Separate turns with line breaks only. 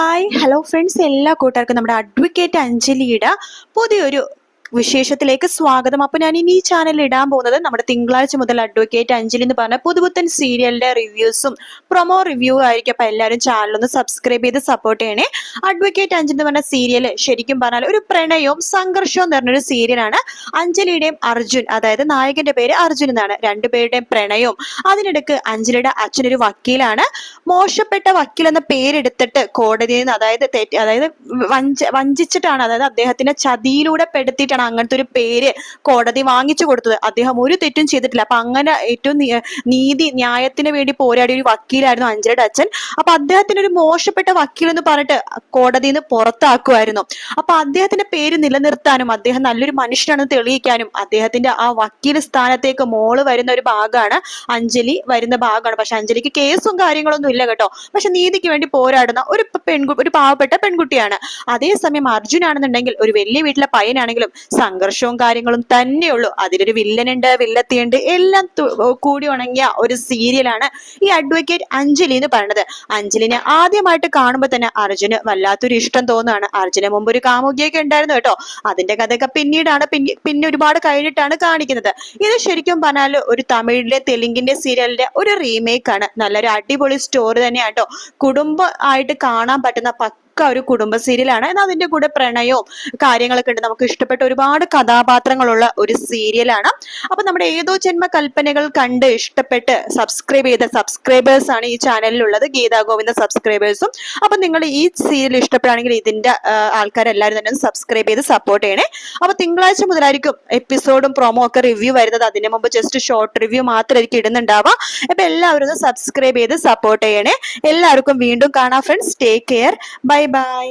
Hi hello friends എല്ലാ കൂട്ടുകാർക്കും നമ്മുടെ അഡ്വക്കേറ്റ് അഞ്ജലിയുടെ പുതിയൊരു വിശേഷത്തിലേക്ക് സ്വാഗതം. അപ്പൊ ഞാൻ ഇനി ഈ ചാനലിൽ ഇടാൻ പോകുന്നത് നമ്മുടെ തിങ്കളാഴ്ച മുതൽ അഡ്വക്കേറ്റ് അഞ്ജലി എന്ന് പറഞ്ഞ പുതുപുത്തൻ സീരിയലിന്റെ റിവ്യൂസും പ്രൊമോ റിവ്യൂ ആയിരിക്കും. അപ്പൊ എല്ലാവരും ചാനലൊന്ന് സബ്സ്ക്രൈബ് ചെയ്ത് സപ്പോർട്ട് ചെയ്യണേ. അഡ്വക്കേറ്റ് അഞ്ജലി എന്ന് പറഞ്ഞ സീരിയൽ ശരിക്കും പറഞ്ഞാൽ ഒരു പ്രണയവും സംഘർഷവും നിറഞ്ഞൊരു സീരിയലാണ് അഞ്ജലിയുടെയും അർജുൻ അതായത് നായകന്റെ പേര് അർജുൻ എന്നാണ്. രണ്ടുപേരുടെയും പ്രണയവും. അതിനിടക്ക് അഞ്ജലിയുടെ അച്ഛനൊരു വക്കീലാണ്. മോശപ്പെട്ട വക്കീൽ എന്ന പേരെടുത്തിട്ട് കോടതിയിൽ നിന്ന് അതായത് തെറ്റ് അതായത് വഞ്ച വഞ്ചിച്ചിട്ടാണ് അതായത് അദ്ദേഹത്തിന്റെ ചതിയിലൂടെ പെടുത്തിയിട്ടാണ് അങ്ങനത്തെ ഒരു പേര് കോടതി വാങ്ങിച്ചു കൊടുത്തത്? അദ്ദേഹം ഒരു തെറ്റും ചെയ്തിട്ടില്ല. അപ്പൊ അങ്ങനെ ഏറ്റവും നീതി ന്യായത്തിന് വേണ്ടി പോരാടിയ ഒരു വക്കീലായിരുന്നു അഞ്ജലിയുടെ അച്ഛൻ. അപ്പൊ അദ്ദേഹത്തിന് ഒരു മോശപ്പെട്ട വക്കീൽ എന്ന് പറഞ്ഞിട്ട് കോടതിയിൽ നിന്ന് പുറത്താക്കുമായിരുന്നു. അപ്പൊ അദ്ദേഹത്തിന്റെ പേര് നിലനിർത്താനും അദ്ദേഹം നല്ലൊരു മനുഷ്യനാണെന്ന് തെളിയിക്കാനും അദ്ദേഹത്തിന്റെ ആ വക്കീൽ സ്ഥാനത്തേക്ക് മോൾ വരുന്ന ഒരു ഭാഗമാണ് അഞ്ജലി വരുന്ന ഭാഗമാണ്. പക്ഷെ അഞ്ജലിക്ക് കേസും കാര്യങ്ങളൊന്നും ഇല്ല കേട്ടോ. പക്ഷെ നീതിക്ക് വേണ്ടി പോരാടുന്ന ഒരു പെൺകു ഒരു പാവപ്പെട്ട പെൺകുട്ടിയാണ്. അതേസമയം അർജുൻ ആണെന്നുണ്ടെങ്കിൽ ഒരു വലിയ വീട്ടിലെ പയ്യനാണെങ്കിലും സംഘർഷവും കാര്യങ്ങളും തന്നെയുള്ളൂ അതിലൊരു വില്ലനുണ്ട് വില്ലത്തിയുണ്ട് എല്ലാം കൂടി ഉണങ്ങിയ ഒരു സീരിയലാണ് ഈ അഡ്വക്കേറ്റ് അഞ്ജലി എന്ന് പറയുന്നത്. അഞ്ജലിനെ ആദ്യമായിട്ട് കാണുമ്പോൾ തന്നെ അർജുന് വല്ലാത്തൊരു ഇഷ്ടം തോന്നുകയാണ് അർജുന് മുമ്പ് ഒരു കാമുകിയൊക്കെ ഉണ്ടായിരുന്നു കേട്ടോ. അതിന്റെ കഥയൊക്കെ പിന്നീടാണ് പിന്നെ ഒരുപാട് കഴിഞ്ഞിട്ടാണ് കാണിക്കുന്നത്. ഇത് ശരിക്കും പറഞ്ഞാൽ ഒരു തമിഴിലെ തെലുങ്കിന്റെ സീരിയലിന്റെ ഒരു റീമേക്ക് ആണ്. നല്ലൊരു അടിപൊളി സ്റ്റോറി തന്നെയാട്ടോ കുടുംബ ആയിട്ട് കാണാൻ പറ്റുന്ന പക്ക ഒരു കുടുംബ സീരിയലാണ്. എന്നാൽ അതിന്റെ കൂടെ പ്രണയവും കാര്യങ്ങളൊക്കെ ഉണ്ട്. നമുക്ക് ഇഷ്ടപ്പെട്ട ഒരുപാട് കഥാപാത്രങ്ങളുള്ള ഒരു സീരിയലാണ്. അപ്പൊ നമ്മുടെ ഏതോ ജന്മ കൽപ്പനകൾ കണ്ട് ഇഷ്ടപ്പെട്ട് സബ്സ്ക്രൈബ് ചെയ്ത സബ്സ്ക്രൈബേഴ്സ് ആണ് ഈ ചാനലിലുള്ളത്. ഗീതാ ഗോവിന്ദ സബ്സ്ക്രൈബേഴ്സും അപ്പൊ നിങ്ങൾ ഈ സീരിയൽ ഇഷ്ടപ്പെടുകയാണെങ്കിൽ ഇതിന്റെ ആൾക്കാരെല്ലാവരും തന്നെ സബ്സ്ക്രൈബ് ചെയ്ത് സപ്പോർട്ട് ചെയ്യണേ. അപ്പൊ തിങ്കളാഴ്ച മുതലായിരിക്കും എപ്പിസോഡും പ്രൊമോ ഒക്കെ റിവ്യൂ വരുന്നത്. അതിന് മുമ്പ് ജസ്റ്റ് ഷോർട്ട് റിവ്യൂ മാത്രമായിരിക്കും ഇടുന്നുണ്ടാവുക. അപ്പൊ എല്ലാവരും സബ്സ്ക്രൈബ് ചെയ്ത് സപ്പോർട്ട് ചെയ്യണേ. എല്ലാവർക്കും വീണ്ടും കാണാം friends take care bye bye